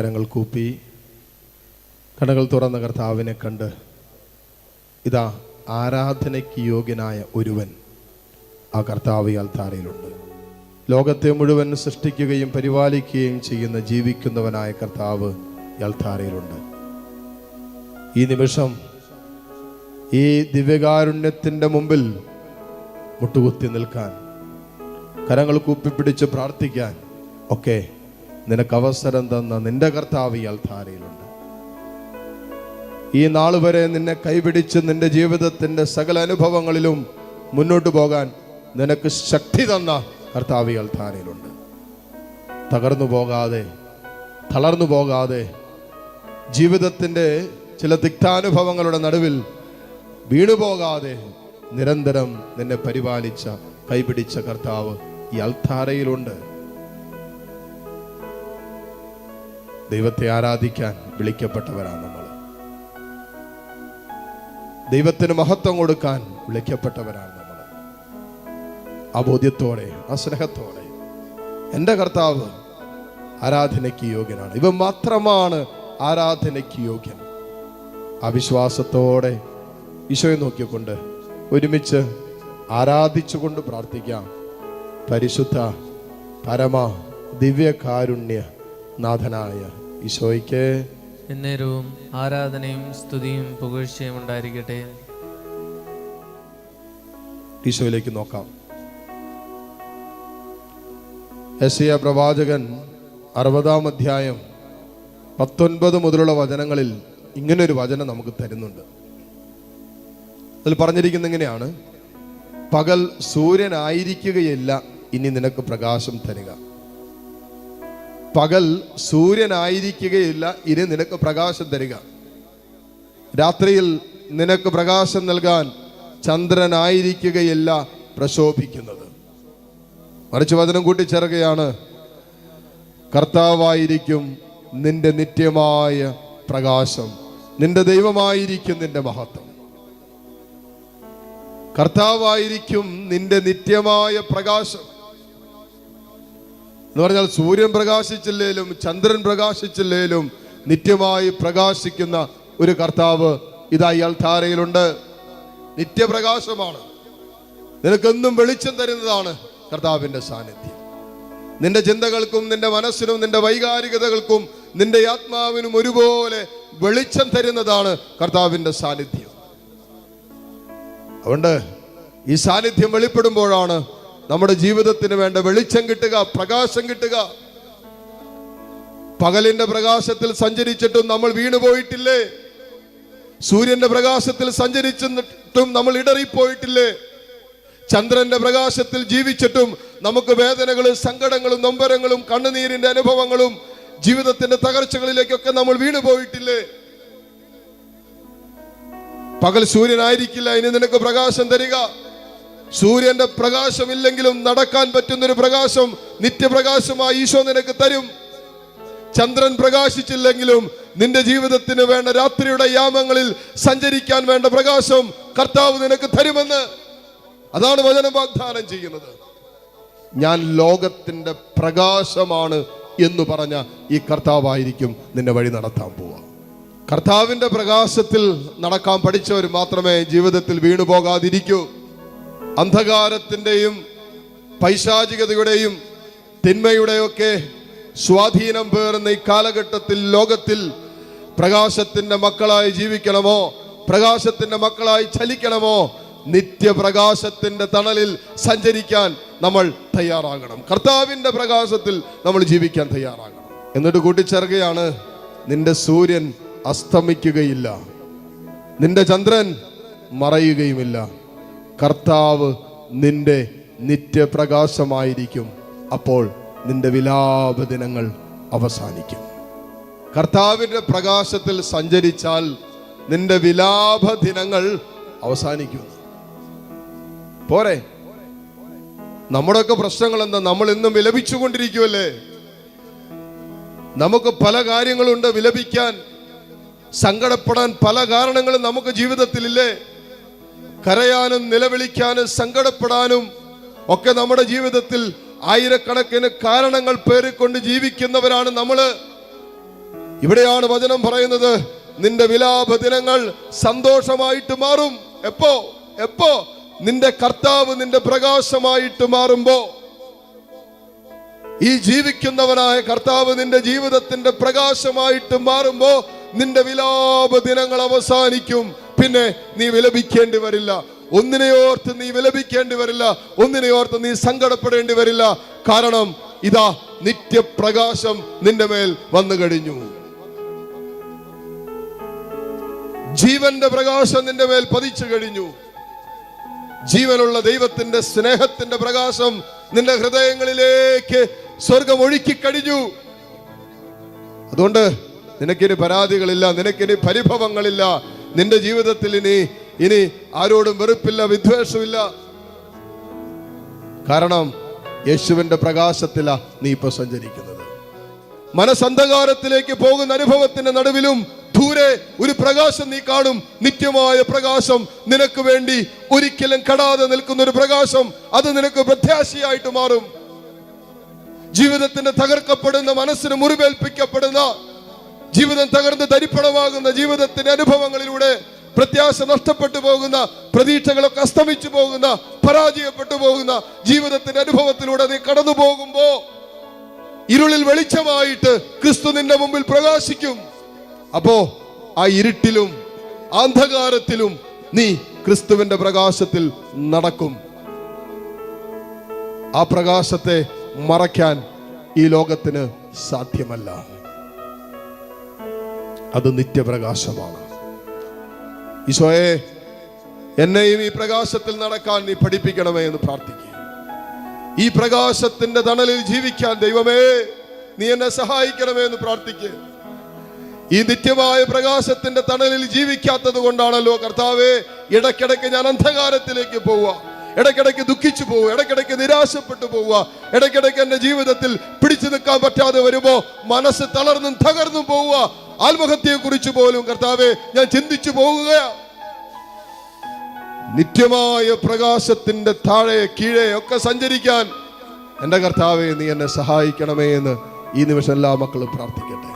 കരങ്ങൾ കൂപ്പി കടകൾ തുറന്ന കർത്താവിനെ കണ്ട് ഇതാ ആരാധനയ്ക്ക് യോഗ്യനായ ഒരുവൻ ആ കർത്താവ് അൽത്താരയിലുണ്ട് ലോകത്തെ മുഴുവൻ സൃഷ്ടിക്കുകയും പരിപാലിക്കുകയും ചെയ്യുന്ന ജീവിക്കുന്നവനായ കർത്താവ് അൽത്താരയിലുണ്ട് ഈ നിമിഷം ഈ ദിവ്യകാരുണ്യത്തിന്റെ മുമ്പിൽ മുട്ടുകുത്തി നിൽക്കാൻ കരങ്ങൾ കൂപ്പിപ്പിടിച്ച് പ്രാർത്ഥിക്കാൻ ഒക്കെ നിനക്ക് അവസരം തന്ന നിന്റെ കർത്താവ് ഈ അൽത്താരയിലുണ്ട്. ഈ നാൾ വരെ നിന്നെ കൈപിടിച്ച് നിന്റെ ജീവിതത്തിന്റെ സകല അനുഭവങ്ങളിലും മുന്നോട്ട് പോകാൻ നിനക്ക് ശക്തി തന്ന കർത്താവ് ഈ അൽത്താരയിലുണ്ട്. തകർന്നു പോകാതെ തളർന്നു പോകാതെ ജീവിതത്തിന്റെ ചില തിക്താനുഭവങ്ങളുടെ നടുവിൽ വീണുപോകാതെ നിരന്തരം നിന്നെ പരിപാലിച്ച കൈപിടിച്ച കർത്താവ് ഈ അൽത്താരയിലുണ്ട്. ദൈവത്തെ ആരാധിക്കാൻ വിളിക്കപ്പെട്ടവരാണ് നമ്മൾ. ദൈവത്തിന് മഹത്വം കൊടുക്കാൻ വിളിക്കപ്പെട്ടവരാണ് നമ്മൾ. ആ ബോധ്യത്തോടെ ആ സ്നേഹത്തോടെ എന്റെ കർത്താവ് ആരാധനയ്ക്ക് യോഗ്യനാണ്. ഇവ മാത്രമാണ് ആരാധനയ്ക്ക് യോഗ്യൻ. ആ വിശ്വാസത്തോടെ ഈശോയെ നോക്കിക്കൊണ്ട് ഒരുമിച്ച് ആരാധിച്ചുകൊണ്ട് പ്രാർത്ഥിക്കാം. പരിശുദ്ധ പരമ ദിവ്യകാരുണ്യ നാഥനായ ഈശോയ്ക്ക് എന്നേരവും ആരാധനയും സ്തുതിയും പുകഴ്ചയും ഉണ്ടായിരിക്കട്ടെ. ഈശോയിലേക്ക് നോക്കാം. യശയ പ്രവാചകൻ അറുപതാം അധ്യായം പത്തൊൻപത് മുതലുള്ള വചനങ്ങളിൽ ഇങ്ങനൊരു വചനം നമുക്ക് തരുന്നുണ്ട്. അതിൽ പറഞ്ഞിരിക്കുന്ന ഇങ്ങനെയാണ്. പകൽ സൂര്യനായിരിക്കുകയില്ല ഇനി നിനക്ക് പ്രകാശം തരിക. പകൽ സൂര്യനായിരിക്കുകയില്ല ഇനി നിനക്ക് പ്രകാശം തരിക. രാത്രിയിൽ നിനക്ക് പ്രകാശം നൽകാൻ ചന്ദ്രനായിരിക്കുകയില്ല പ്രശോഭിക്കുന്നത്. മറിച്ച് വചനം കൂട്ടിച്ചേർക്കുകയാണ് കർത്താവായിരിക്കും നിന്റെ നിത്യമായ പ്രകാശം. നിന്റെ ദൈവമായിരിക്കും നിന്റെ മഹത്വം. കർത്താവായിരിക്കും നിന്റെ നിത്യമായ പ്രകാശം. എന്ന് പറഞ്ഞാൽ സൂര്യൻ പ്രകാശിച്ചില്ലേലും ചന്ദ്രൻ പ്രകാശിച്ചില്ലേലും നിത്യമായി പ്രകാശിക്കുന്ന ഒരു കർത്താവ് ഇതാ ഈ അൾധാരയിലുണ്ട് നിത്യപ്രകാശമാണ്. നിനക്കെന്നും വെളിച്ചം തരുന്നതാണ് കർത്താവിന്റെ സാന്നിധ്യം. നിന്റെ ചിന്തകൾക്കും നിന്റെ മനസ്സിനും നിന്റെ വൈകാരികതകൾക്കും നിന്റെ ആത്മാവിനും ഒരുപോലെ വെളിച്ചം തരുന്നതാണ് കർത്താവിന്റെ സാന്നിധ്യം. അതുകൊണ്ട് ഈ സാന്നിധ്യം വെളിപ്പെടുമ്പോഴാണ് നമ്മുടെ ജീവിതത്തിന് വേണ്ട വെളിച്ചം കിട്ടുക പ്രകാശം കിട്ടുക. പകലിന്റെ പ്രകാശത്തിൽ സഞ്ചരിച്ചിട്ടും നമ്മൾ വീണുപോയിട്ടില്ലേ സൂര്യന്റെ പ്രകാശത്തിൽ സഞ്ചരിച്ചിട്ടും നമ്മൾ ഇടറിപ്പോയിട്ടില്ലേ? ചന്ദ്രന്റെ പ്രകാശത്തിൽ ജീവിച്ചിട്ടും നമുക്ക് വേദനകളും സങ്കടങ്ങളും നൊമ്പരങ്ങളും കണ്ണുനീരിന്റെ അനുഭവങ്ങളും ജീവിതത്തിന്റെ തകർച്ചകളിലേക്കൊക്കെ നമ്മൾ വീണുപോയിട്ടില്ലേ പകൽ സൂര്യനായിരിക്കില്ല ഇനി നിനക്ക് പ്രകാശം തരിക. സൂര്യന്റെ പ്രകാശമില്ലെങ്കിലും നടക്കാൻ പറ്റുന്നൊരു പ്രകാശം നിത്യപ്രകാശമായി ഈശോ നിനക്ക് തരും. ചന്ദ്രൻ പ്രകാശിച്ചില്ലെങ്കിലും നിന്റെ ജീവിതത്തിന് വേണ്ട രാത്രിയുടെ യാമങ്ങളിൽ സഞ്ചരിക്കാൻ വേണ്ട പ്രകാശം കർത്താവ് നിനക്ക് തരുമെന്ന് അതാണ് വചനം വാഗ്ദാനം ചെയ്യുന്നത്. ഞാൻ ലോകത്തിന്റെ പ്രകാശമാണ് എന്ന് പറഞ്ഞ ഈ കർത്താവായിരിക്കും നിന്നെ വഴി നടത്താൻ പോവുക. കർത്താവിന്റെ പ്രകാശത്തിൽ നടക്കാൻ പഠിച്ചവർ മാത്രമേ ജീവിതത്തിൽ വീണു പോകാതിരിക്കൂ അന്ധകാരത്തിന്റെയും പൈശാചികതയുടെയും തിന്മയുടെയൊക്കെ സ്വാധീനം പേറുന്ന ഈ കാലഘട്ടത്തിൽ ലോകത്തിൽ പ്രകാശത്തിന്റെ മക്കളായി ജീവിക്കണമോ? പ്രകാശത്തിന്റെ മക്കളായി ചലിക്കണമോ? നിത്യപ്രകാശത്തിന്റെ തണലിൽ സഞ്ചരിക്കാൻ നമ്മൾ തയ്യാറാകണം. കർത്താവിന്റെ പ്രകാശത്തിൽ നമ്മൾ ജീവിക്കാൻ തയ്യാറാകണം. എന്നിട്ട് കൂട്ടിച്ചേർക്കുകയാണ് നിന്റെ സൂര്യൻ അസ്തമിക്കുകയില്ല. നിന്റെ ചന്ദ്രൻ മറയുകയുമില്ല. കർത്താവ് നിന്റെ നിത്യപ്രകാശമായിരിക്കും. അപ്പോൾ നിന്റെ വിലാപ ദിനങ്ങൾ അവസാനിക്കും. കർത്താവിന്റെ പ്രകാശത്തിൽ സഞ്ചരിച്ചാൽ നിന്റെ വിലാപ ദിനങ്ങൾ അവസാനിക്കും. പോരെ? നമ്മുടെയൊക്കെ പ്രശ്നങ്ങൾ എന്താ നമ്മൾ ഇന്നും വിലപിച്ചുകൊണ്ടിരിക്കുമല്ലേ നമുക്ക് പല കാര്യങ്ങളുണ്ട് വിലപിക്കാൻ. സങ്കടപ്പെടാൻ പല കാരണങ്ങളും നമുക്ക് ജീവിതത്തിലില്ലേ? കരയാനും നിലവിളിക്കാനും സങ്കടപ്പെടാനും ഒക്കെ നമ്മുടെ ജീവിതത്തിൽ ആയിരക്കണക്കിന് കാരണങ്ങൾ പേറിക്കൊണ്ട് ജീവിക്കുന്നവരാണ് നമ്മൾ. ഇവിടെയാണ് വചനം പറയുന്നത് നിന്റെ വിലാപ ദിനങ്ങൾ സന്തോഷമായിട്ട് മാറും. എപ്പോ? എപ്പോ? നിന്റെ കർത്താവ് നിന്റെ പ്രകാശമായിട്ട് മാറുമ്പോ. ഈ ജീവിക്കുന്നവനായ കർത്താവ് നിന്റെ ജീവിതത്തിന്റെ പ്രകാശമായിട്ട് മാറുമ്പോ നിന്റെ വിലാപ ദിനങ്ങൾ അവസാനിക്കും. പിന്നെ നീ വിലപിക്കേണ്ടി വരില്ല. ഒന്നിനെ ഓർത്ത് നീ വിലപിക്കേണ്ടി വരില്ല. ഒന്നിനെ ഓർത്ത് നീ സങ്കടപ്പെടേണ്ടി വരില്ല. കാരണം ഇതാ നിത്യപ്രകാശം നിന്റെ മേൽ വന്നു കഴിഞ്ഞു. ജീവന്റെ പ്രകാശം നിന്റെ മേൽ പതിച്ചു കഴിഞ്ഞു. ജീവനുള്ള ദൈവത്തിന്റെ സ്നേഹത്തിന്റെ പ്രകാശം നിന്റെ ഹൃദയങ്ങളിലേക്ക് സ്വർഗം ഒഴുക്കി കഴിഞ്ഞു. അതുകൊണ്ട് നിനക്കിനി പരാതികളില്ല നിനക്കിനി പരിഭവങ്ങളില്ല. നിന്റെ ജീവിതത്തിൽ ഇനി ഇനി ആരോടും വെറുപ്പില്ല വിദ്വേഷമില്ല. കാരണം യേശുവിന്റെ പ്രകാശത്തില നീ ഇപ്പൊ സഞ്ചരിക്കുന്നത്. മനസ്സന്ധകാരത്തിലേക്ക് പോകുന്ന അനുഭവത്തിന്റെ നടുവിലും ദൂരെ ഒരു പ്രകാശം നീ കാണും. നിത്യമായ പ്രകാശം നിനക്ക് വേണ്ടി ഒരിക്കലും കടാതെ നിൽക്കുന്ന ഒരു പ്രകാശം അത് നിനക്ക് പ്രത്യാശയായിട്ട് മാറും. ജീവിതത്തിന്റെ തകർക്കപ്പെടുന്ന മനസ്സിന് മുറിവേൽപ്പിക്കപ്പെടുന്ന ജീവിതം തകർന്ന് തരിപ്പണമാകുന്ന ജീവിതത്തിന്റെ അനുഭവങ്ങളിലൂടെ പ്രത്യാശ നഷ്ടപ്പെട്ടു പോകുന്ന പ്രതീക്ഷകളൊക്കെ അസ്തമിച്ചു പോകുന്ന പരാജയപ്പെട്ടു പോകുന്ന ജീവിതത്തിന്റെ അനുഭവത്തിലൂടെ നീ കടന്നു പോകുമ്പോ ഇരുളിൽ വെളിച്ചമായിട്ട് ക്രിസ്തു നിന്റെ മുമ്പിൽ പ്രകാശിക്കും. അപ്പോ ആ ഇരുട്ടിലും അന്ധകാരത്തിലും നീ ക്രിസ്തുവിന്റെ പ്രകാശത്തിൽ നടക്കും. ആ പ്രകാശത്തെ മറയ്ക്കാൻ ഈ ലോകത്തിന് സാധ്യമല്ല. അത് നിത്യപ്രകാശമാണ്. ഈശോയെ എന്നെയും ഈ പ്രകാശത്തിൽ നടക്കാൻ നീ പഠിപ്പിക്കണമേ എന്ന് പ്രാർത്ഥിക്കുക. ഈ പ്രകാശത്തിന്റെ തണലിൽ ജീവിക്കാൻ ദൈവമേ നീ എന്നെ സഹായിക്കണമേ എന്ന് പ്രാർത്ഥിക്കുക. ഈ നിത്യമായ പ്രകാശത്തിന്റെ തണലിൽ ജീവിക്കാത്തത് കൊണ്ടാണല്ലോ കർത്താവേ ഇടയ്ക്കിടയ്ക്ക് ഞാൻ അന്ധകാരത്തിലേക്ക് പോവുക. ഇടയ്ക്കിടയ്ക്ക് ദുഃഖിച്ചു പോവുക. ഇടയ്ക്കിടയ്ക്ക് നിരാശപ്പെട്ടു പോവുക. ഇടയ്ക്കിടയ്ക്ക് എന്റെ ജീവിതത്തിൽ പിടിച്ചു നിൽക്കാൻ പറ്റാതെ വരുമ്പോ മനസ്സ് തളർന്നും തകർന്നും പോവുക. ആത്മഹത്യയെ കുറിച്ച് പോലും കർത്താവെ ഞാൻ ചിന്തിച്ചു പോകുക നിത്യമായ പ്രകാശത്തിന്റെ താഴെ കീഴെ ഒക്കെ സഞ്ചരിക്കാൻ എന്റെ കർത്താവെ നീ എന്നെ സഹായിക്കണമേ എന്ന് ഈ നിമിഷം എല്ലാ മക്കളും പ്രാർത്ഥിക്കട്ടെ.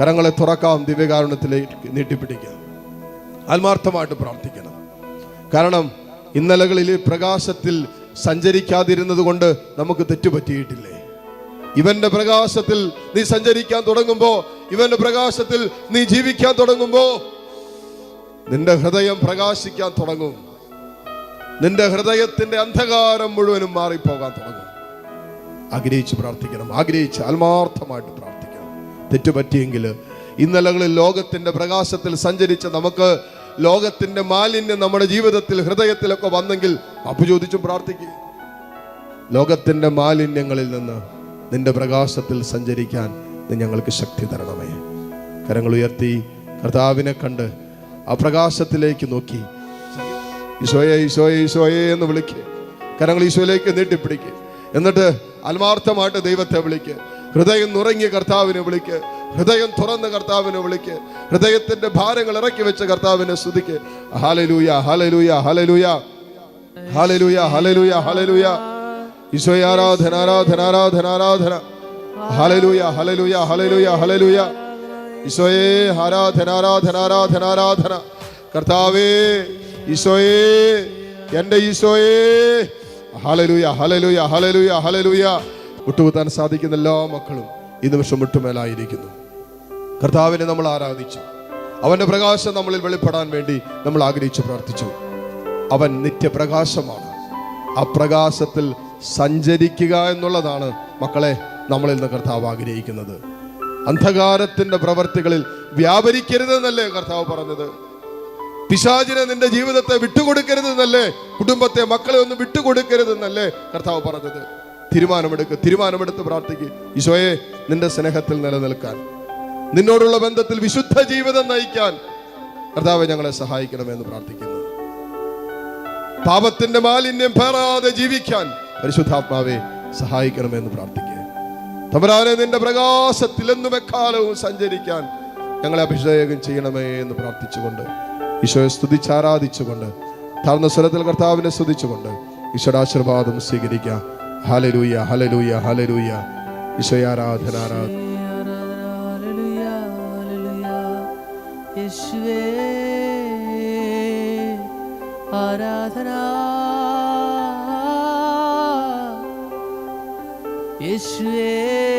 കരങ്ങളെ തുറക്കാം ദിവ്യകാരുണ്യത്തിലേക്ക് നീട്ടിപ്പിടിക്കാം. ആത്മാർത്ഥമായിട്ട് പ്രാർത്ഥിക്കണം. കാരണം ഇന്നലകളിൽ പ്രകാശത്തിൽ സഞ്ചരിക്കാതിരുന്നത് കൊണ്ട് നമുക്ക് തെറ്റുപറ്റിയിട്ടില്ലേ? ഇവന്റെ പ്രകാശത്തിൽ നീ സഞ്ചരിക്കാൻ തുടങ്ങുമ്പോ ഇവന്റെ പ്രകാശത്തിൽ നീ ജീവിക്കാൻ തുടങ്ങുമ്പോ നിന്റെ ഹൃദയം പ്രകാശിക്കാൻ തുടങ്ങും. നിന്റെ ഹൃദയത്തിന്റെ അന്ധകാരം മുഴുവനും മാറിപ്പോകാൻ തുടങ്ങും. ആഗ്രഹിച്ച് പ്രാർത്ഥിക്കണം. ആഗ്രഹിച്ച് ആത്മാർത്ഥമായിട്ട് പ്രാർത്ഥിക്കണം. തെറ്റുപറ്റിയെങ്കിൽ ഇന്നലകളിൽ ലോകത്തിന്റെ പ്രകാശത്തിൽ സഞ്ചരിച്ച നമുക്ക് ലോകത്തിന്റെ മാലിന്യം നമ്മുടെ ജീവിതത്തിൽ ഹൃദയത്തിലൊക്കെ വന്നെങ്കിൽ അപ്പു ചോദിച്ചും പ്രാർത്ഥിക്കുക ലോകത്തിന്റെ മാലിന്യങ്ങളിൽ നിന്ന് നിന്റെ പ്രകാശത്തിൽ സഞ്ചരിക്കാൻ നീ ഞങ്ങൾക്ക് ശക്തി തരണമേ. കരങ്ങൾ ഉയർത്തി കർത്താവിനെ കണ്ട് ആ പ്രകാശത്തിലേക്ക് നോക്കി. ഈശോയെ ഈശോയെ ഈശോയെ എന്ന് വിളിക്ക്. കരങ്ങൾ ഈശോയിലേക്ക് നീട്ടിപ്പിടിക്ക്. എന്നിട്ട് ആത്മാർത്ഥമായിട്ട് ദൈവത്തെ വിളിക്ക്. ഹൃദയം നുറങ്ങിയ കർത്താവിനെ വിളിക്ക്. ഹൃദയം തുറന്ന കർത്താവിനെ വിളിക്ക്. ഹൃദയത്തിന്റെ ഭാരങ്ങൾ ഇറക്കി വെച്ച കർത്താവിനെ സ്തുതിക്ക്. Hallelujah hallelujah hallelujah hallelujah hallelujah hallelujah ഈശോയെ ആരാധന ആരാധന ആരാധന ആരാധന. ഹാലലൂയ ഹലലൂയ ഹലലൂയ ഹലലൂയ ഈശോയെ ആരാധന ആരാധന ആരാധന ആരാധന. കർത്താവേ ഈശോയെ എന്റെ ഈശോയെ. ഹലലൂയ ഹലലൂയ ഹലലൂയ ഹലലൂയ മുട്ടുകുത്താൻ സാധിക്കുന്ന എല്ലാ മക്കളും ഈ നിമിഷം മുട്ടുമേലായിരിക്കുന്നു കർത്താവിനെ നമ്മൾ ആരാധിച്ചു. അവന്റെ പ്രകാശം നമ്മളിൽ വെളിപ്പെടാൻ വേണ്ടി നമ്മൾ ആഗ്രഹിച്ചു പ്രാർത്ഥിച്ചു. അവൻ നിത്യപ്രകാശമാണ്. ആ പ്രകാശത്തിൽ സഞ്ചരിക്കുക എന്നുള്ളതാണ് മക്കളെ നമ്മളിൽ നിന്ന് കർത്താവ് ആഗ്രഹിക്കുന്നത്. അന്ധകാരത്തിന്റെ പ്രവർത്തികളിൽ വ്യാപരിക്കരുതെന്നല്ലേ കർത്താവ് പറഞ്ഞത്? പിശാചിനെ നിന്റെ ജീവിതത്തെ വിട്ടുകൊടുക്കരുതെന്നല്ലേ? കുടുംബത്തെ മക്കളെ ഒന്നും വിട്ടുകൊടുക്കരുതെന്നല്ലേ കർത്താവ് പറഞ്ഞത്? തീരുമാനമെടുക്കുക തീരുമാനമെടുത്ത് പ്രാർത്ഥിക്കുക ഈശോയെ നിന്റെ സ്നേഹത്തിൽ നിലനിൽക്കാൻ നിന്നോടുള്ള ബന്ധത്തിൽ വിശുദ്ധ ജീവിതം നയിക്കാൻ കർത്താവ് ഞങ്ങളെ സഹായിക്കണമെന്ന് പ്രാർത്ഥിക്കുന്നു. പാപത്തിന്റെ മാലിന്യം പേറാതെ ജീവിക്കാൻ പരിശുദ്ധാത്മാവെ സഹായിക്കണമെന്ന് പ്രാർത്ഥിക്കുക തമരാനെ നിന്റെ പ്രകാശത്തിൽ എന്നും എക്കാലവും സഞ്ചരിക്കാൻ ഞങ്ങളെ അഭിഷേകം ചെയ്യണമേ എന്ന് പ്രാർത്ഥിച്ചുകൊണ്ട് ഈശോയെ സ്തുതിച്ചാരാധിച്ചുകൊണ്ട് താഴ്ന്ന സ്വരത്തിൽ കർത്താവിനെ സ്തുതിച്ചുകൊണ്ട് ഈശോയുടെ ആശീർവാദം സ്വീകരിക്കാം. ഹലലൂയ ഹലലൂയ ഹലലൂയ ഈശോയെ ആരാധന ആരാധന. ആരാധന, 也许。